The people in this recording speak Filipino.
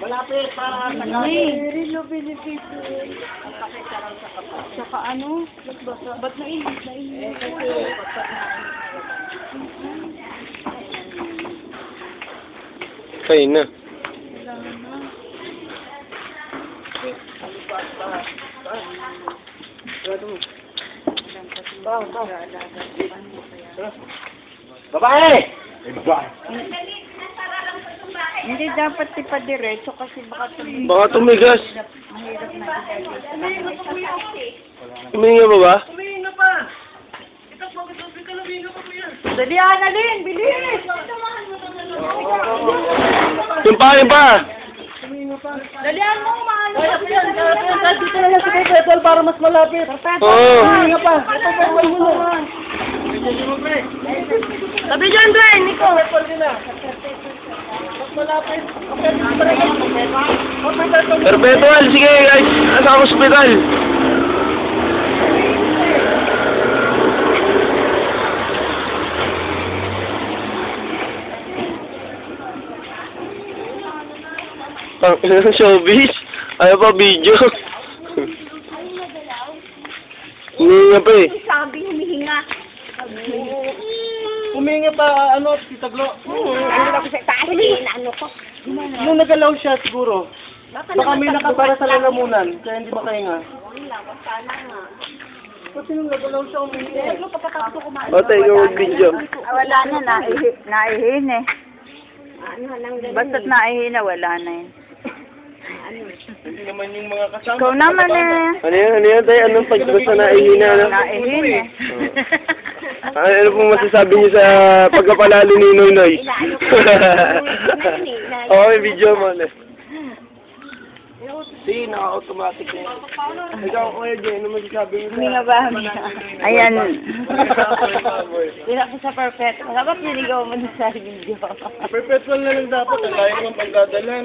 Malapit pa sa Rilo beneficio. Saka ano? Ba't nainit? Nainit. Kayo na. Babae! Hindi dapat ipadiretso kasi baka tumingin. Baka tumigas. Mahirap na ilagay. Huminga ba ba? Dali, Annalyn! Bilis! Yung pa, yung pa. Dalihan mo, maano Kaya ko yan, kaya ko yan, kahit dito na lang sa Pepetol para mas malapit. Oo. Hinga pa, ito Pepetol mo na. Sabi dyan, Dwayne, Nico. Din na. Mas malapit. Pepetol. Perpetual, sige guys. Nasa ako hospital. Pang ilang showbiz? Ayaw pa video. Hindi nga pa eh. Sabi, humihinga. Huminga pa, ano, Tita Glo. Ano na ko sa taas? Ano ko? Nung nagalaw siya siguro. Baka may nakatara sa lalamunan, kaya hindi makahinga. Kasi nung nagalaw siya, huminga. O, tayo ka mag-video. Ah, Wala na, naihi, naihin eh. Basta't naihin na, wala na yun. Hindi naman yung mga kasama. Ikaw naman eh. Ano yan? Ano yan tayo? Anong pagbasa na ihina? Ano? Naihin eh. Ano, ano pong masasabi niyo sa pagkapalalo ni Noy Noy? Oo, may video mo. ano. Si, naka-automatic na yan. Ikaw, Kuya Jay, ano masasabi mo Huminga ba? huminga? Ayan. Dila ko sa perfect. Dapat niligaw mo na sa video. Perpetual na lang dapat, ang layo naman pagdadalan.